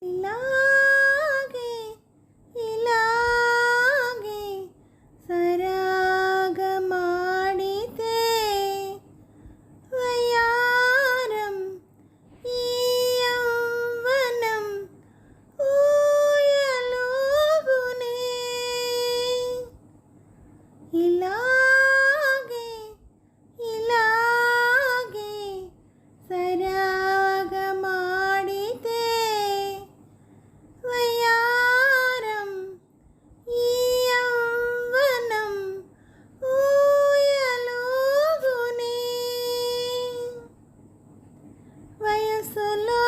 love রাসুল